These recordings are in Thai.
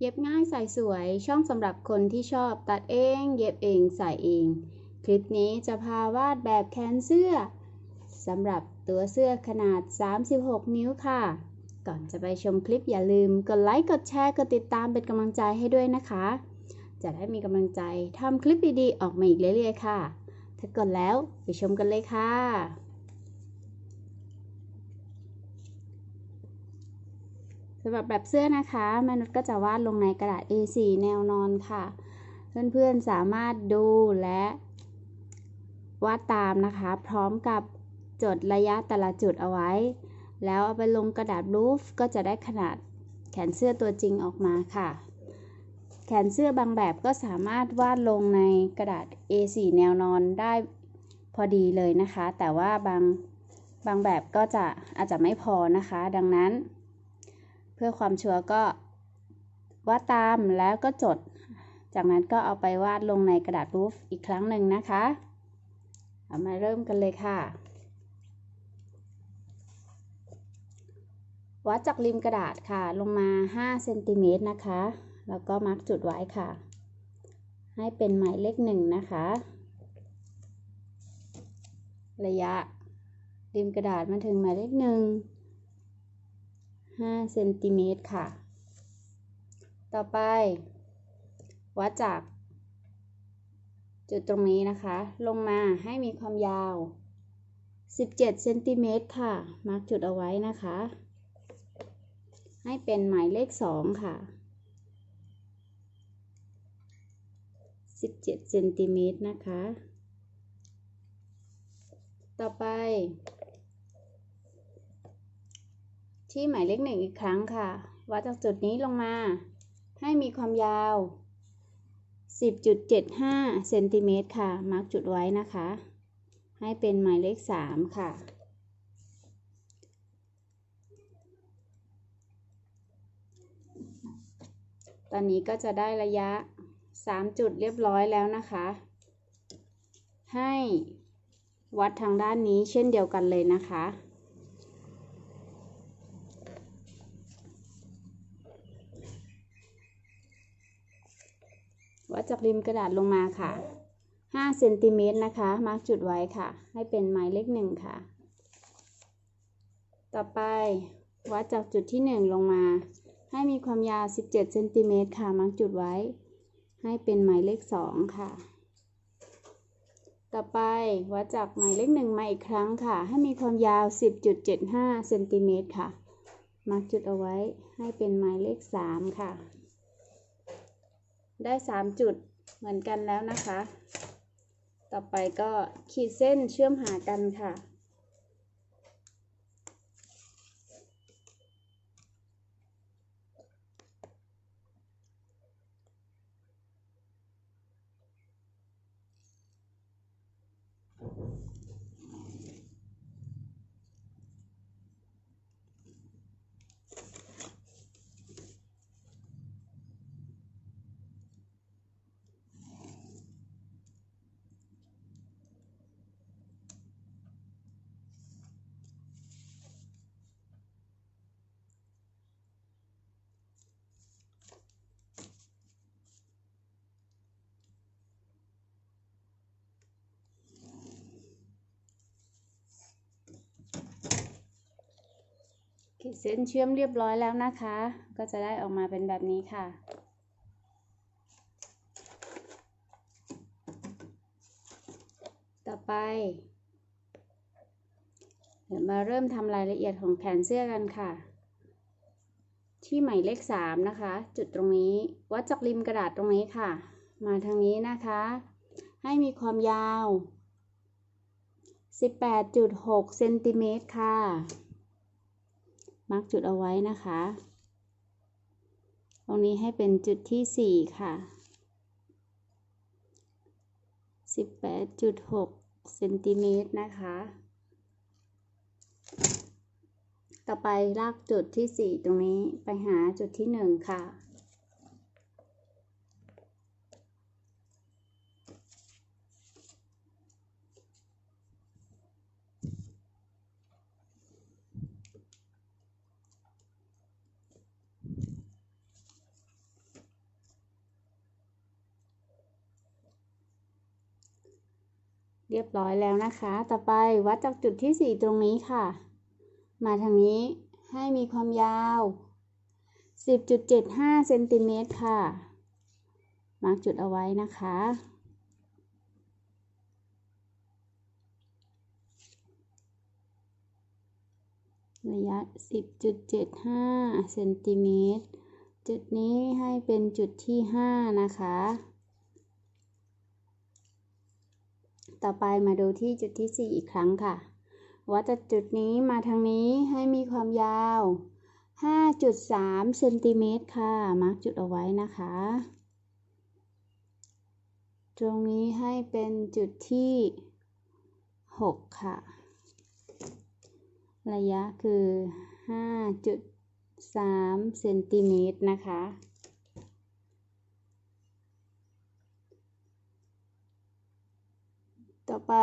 เย็บง่ายใส่สวยช่องสำหรับคนที่ชอบตัดเอง เย็บเองใส่เอง คลิปนี้จะพาวาดแบบแขนเสื้อสำหรับตัวเสื้อขนาด 36 นิ้วค่ะ ก่อนจะไปชมคลิปอย่าลืมกดไลค์ กดแชร์ กดติดตามเป็นกำลังใจให้ด้วยนะคะ จะได้มีกำลังใจทำคลิปดีๆ ออกมาอีกเรื่อยๆค่ะ ถ้ากดแล้วไปชมกันเลยค่ะำหรับแบบเสื้อนะคะ มนุษย์ก็จะวาดลงในกระดาษ A4 แนวนอนค่ะ เพื่อนๆสามารถดูและวาดตามนะคะ พร้อมกับจดระยะแต่ละจุดเอาไว้ แล้วเอาไปลงกระดาษรูฟก็จะได้ขนาดแขนเสื้อตัวจริงออกมาค่ะ แขนเสื้อบางแบบก็สามารถวาดลงในกระดาษ A4 แนวนอนได้พอดีเลยนะคะ แต่ว่าบางบางแบบก็จะอาจจะไม่พอนะคะ ดังนั้น เพื่อความชัวร์ก็วาดตามแล้วก็จด จากนั้นก็เอาไปวาดลงในกระดาษรูฟอีกครั้งหนึ่งนะคะเอามาเริ่มกันเลยค่ะ วัดจากริมกระดาษค่ะ ลงมา 5 เซนติเมตรนะคะ แล้วก็มาร์กจุดไว้ค่ะ ให้เป็นหมายเลขหนึ่งนะคะ ระยะริมกระดาษมาถึงหมายเลขหนึ่ง 5เซนติเมตรค่ะ ต่อไป วัดจากจุดตรงนี้นะคะ ลงมาให้มีความยาว 17เซนติเมตรค่ะ มาร์กจุดเอาไว้นะคะ ให้เป็นหมายเลข 2 ค่ะ 17เซนติเมตรนะคะ ต่อไป ที่หมายเลขหนึ่งอีกครั้งค่ะ วัดจากจุดนี้ลงมา ให้มีความยาว 10.75เซนติเมตรค่ะ มาร์กจุดไว้นะคะ ให้เป็นหมายเลข 3 ค่ะ ตอนนี้ก็จะได้ระยะ 3 จุดเรียบร้อยแล้วนะคะ ให้วัดทางด้านนี้เช่นเดียวกันเลยนะคะ วัดจากริมกระดาษลงมาค่ะ5เซนติเมตรนะคะ มาร์กจุดไว้ค่ะ ให้เป็นหมายเลขหนึ่งค่ะ ต่อไปวัดจากจุดที่ 1 ลงมา ให้มีความยาว 17เซนติเมตรค่ะ มาร์กจุดไว้ ให้เป็นหมายเลข 2 ค่ะ ต่อไปวัดจากหมายเลขหนึ่งมาอีกครั้งค่ะ ให้มีความยาว 10.75เซนติเมตรค่ะ มาร์กจุดเอาไว้ ให้เป็นหมายเลข 3 ค่ะ ได้3จุดเหมือนกันแล้วนะคะ ต่อไปก็ขีดเส้นเชื่อมหากันค่ะ ขีดเส้นเชื่อมเรียบร้อยแล้วนะคะ ก็จะได้ออกมาเป็นแบบนี้ค่ะ ต่อไป เดี๋ยวมาเริ่มทำรายละเอียดของแขนเสื้อกันค่ะ ที่หมายเลข 3 นะคะ จุดตรงนี้วัดจากริมกระดาษตรงนี้ค่ะ มาทางนี้นะคะ ให้มีความยาว 18.6 เซนติเมตรค่ะ มาร์กจุดเอาไว้นะคะ ตรงนี้ให้เป็นจุดที่ 4 ค่ะ 18.6เซนติเมตรนะคะ ต่อไปลากจุดที่ 4 ตรงนี้ไปหาจุดที่ 1 ค่ะ เรียบร้อยแล้วนะคะ ต่อไปวัดจากจุดที่ 4 ตรงนี้ค่ะ มาทางนี้ให้มีความยาว 10.75เซนติเมตรค่ะ มาร์กจุดเอาไว้นะคะ ระยะ 10.75เซนติเมตร จุดนี้ให้เป็นจุดที่ 5 นะคะ ต่อไปมาดูที่จุดที่ 4 อีกครั้งค่ะ วัดจากจุดนี้มาทางนี้ให้มีความยาว 5.3เซนติเมตรค่ะ มาร์กจุดเอาไว้นะคะ ตรงนี้ให้เป็นจุดที่ 6 ค่ะ ระยะคือ 5.3เซนติเมตรนะคะ ต่อไป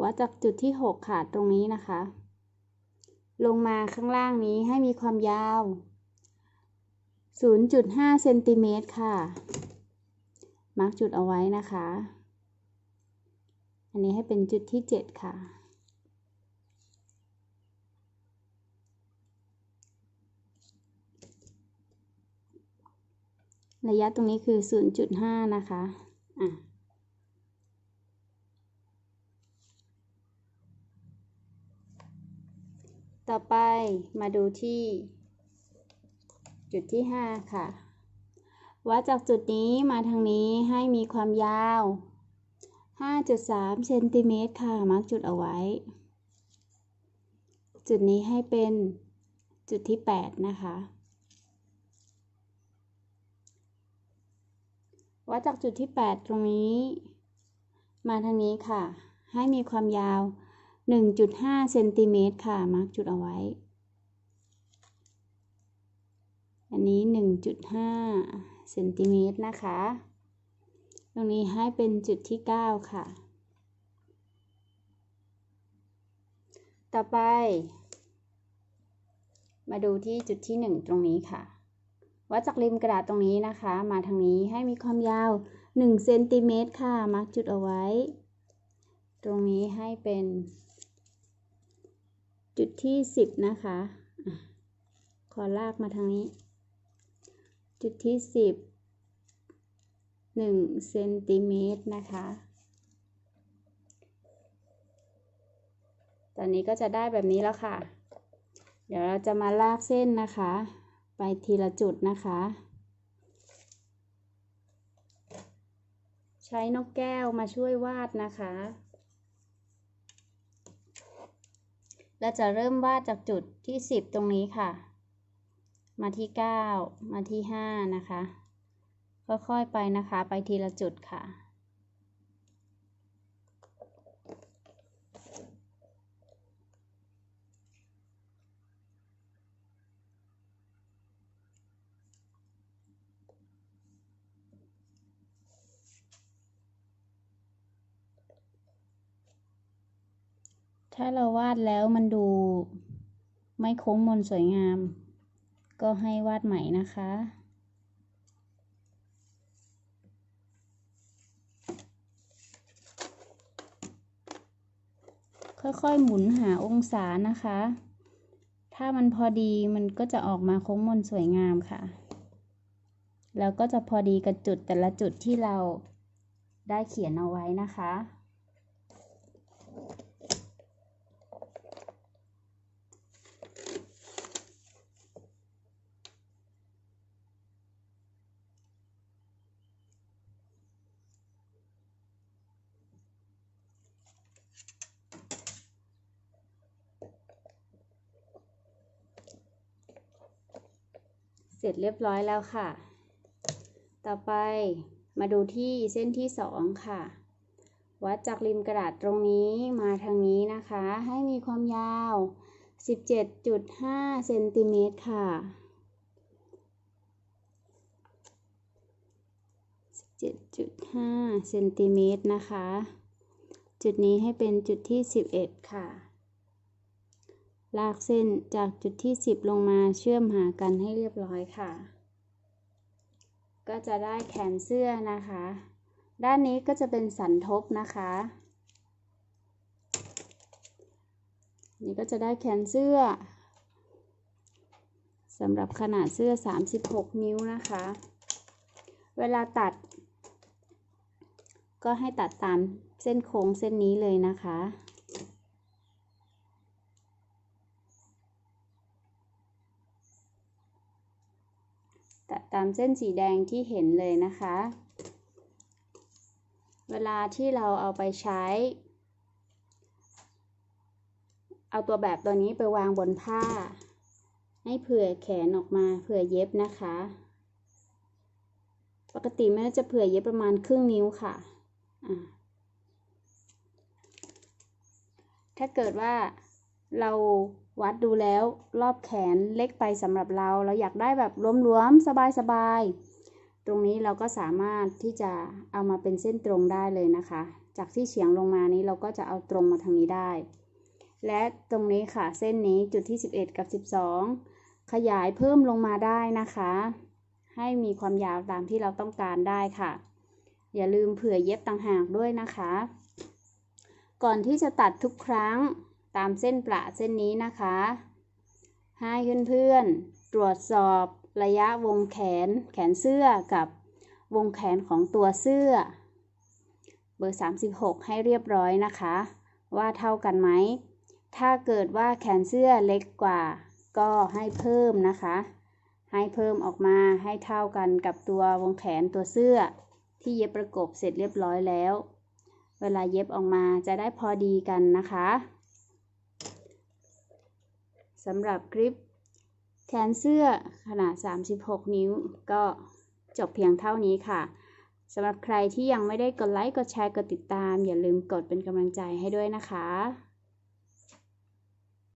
วัดจากจุดที่ 6 ค่ะ ตรงนี้นะคะ ลงมาข้างล่างนี้ให้มีความยาว 0.5เซนติเมตรค่ะ มาร์กจุดเอาไว้นะคะ อันนี้ให้เป็นจุดที่ 7 ค่ะ ระยะตรงนี้คือ 0.5 นะคะ อะ ต่อไปมาดูที่ จุดที่ 5 ค่ะ วัดจากจุดนี้มาทางนี้ให้มีความยาว 5.3 เซนติเมตรค่ะ มาร์กจุดเอาไว้ จุดนี้ให้เป็นจุดที่ 8 นะคะ วัดจากจุดที่ 8 ตรงนี้ มาทางนี้ค่ะ ให้มีความยาว 1.5เซนติเมตรค่ะ มาร์กจุดเอาไว้ อันนี้ 1.5เซนติเมตรนะคะ ตรงนี้ให้เป็นจุดที่ 9 ค่ะ ต่อไป มาดูที่จุดที่ 1 ตรงนี้ค่ะ วัดจากริมกระดาษตรงนี้นะคะ มาทางนี้ให้มีความยาว1เซนติเมตรค่ะ มาร์กจุดเอาไว้ ตรงนี้ให้เป็น จุดที่ 10 นะคะ ขอลากมาทางนี้ จุดที่ 10 1เซนติเมตรนะคะ ตอนนี้ก็จะได้แบบนี้แล้วค่ะ เดี๋ยวเราจะมาลากเส้นนะคะ ทีละจุดนะคะ ใช้นกแก้วมาช่วยวาดนะคะ เราจะเริ่มวาดจากจุดที่ 10 ตรงนี้ค่ะ มาที่ 9 มาที่ 5 นะคะ ค่อยๆไปนะคะ ไปทีละจุดค่ะ ถ้าเราวาดแล้วมันดูไม่โค้งมนสวยงาม ก็ให้วาดใหม่นะคะ ค่อยๆหมุนหาองศานะคะ ถ้ามันพอดีมันก็จะออกมาโค้งมนสวยงามค่ะ แล้วก็จะพอดีกับจุดแต่ละจุดที่เราได้เขียนเอาไว้นะคะ ร็จเรียบร้อยแล้วค่ะ ต่อไปมาดูที่เส้นที่สองค่ะ วัดจากริมกระดาษตรงนี้มาทางนี้นะคะ ให้มีความยาว 17.5เซนติเมตรค่ะ17.5เซนติเมตรนะคะ จุดนี้ให้เป็นจุดที่ 11 ค่ะ ลากเส้นจากจุดที่ 10 ลงมาเชื่อมหากันให้เรียบร้อยค่ะ ก็จะได้แขนเสื้อนะคะ ด้านนี้ก็จะเป็นสันทบนะคะ นี่ก็จะได้แขนเสื้อสำหรับขนาดเสื้อ 36 นิ้วนะคะ เวลาตัด ก็ให้ตัดตามเส้นโค้งเส้นนี้เลยนะคะ ตามเส้นสีแดงที่เห็นเลยนะคะ เวลาที่เราเอาไปใช้ เอาตัวแบบตัวนี้ไปวางบนผ้า ให้เผื่อแขนออกมาเผื่อเย็บนะคะ ปกติแม่จะเผื่อเย็บประมาณครึ่งนิ้วค่ะถ้าเกิดว่าเรา วัดดูแล้วรอบแขนเล็กไปสำหรับเรา เราอยากได้แบบหลวมๆสบายๆ ตรงนี้เราก็สามารถที่จะเอามาเป็นเส้นตรงได้เลยนะคะ จากที่เฉียงลงมานี้เราก็จะเอาตรงมาทางนี้ได้ และตรงนี้ค่ะเส้นนี้จุดที่ 11 กับ 12 ขยายเพิ่มลงมาได้นะคะ ให้มีความยาวตามที่เราต้องการได้ค่ะ อย่าลืมเผื่อเย็บต่างหากด้วยนะคะ ก่อนที่จะตัดทุกครั้ง ตามเส้นประเส้นนี้นะคะให้เพื่อนๆตรวจสอบระยะวงแขนแขนเสื้อกับวงแขนของตัวเสื้อ เบอร์ 36 ให้เรียบร้อยนะคะ ว่าเท่ากันไหม ถ้าเกิดว่าแขนเสื้อเล็กกว่า ก็ให้เพิ่มนะคะ ให้เพิ่มออกมาให้เท่ากันกับตัววงแขนตัวเสื้อ ที่เย็บประกบเสร็จเรียบร้อยแล้ว เวลาเย็บออกมาจะได้พอดีกันนะคะ สำหรับคลิปแขนเสื้อขนาด 36 นิ้ว ก็จบเพียงเท่านี้ค่ะสำหรับใครที่ยังไม่ได้กดไลค์ กดแชร์ กดติดตาม อย่าลืมกดเป็นกำลังใจให้ด้วยนะคะ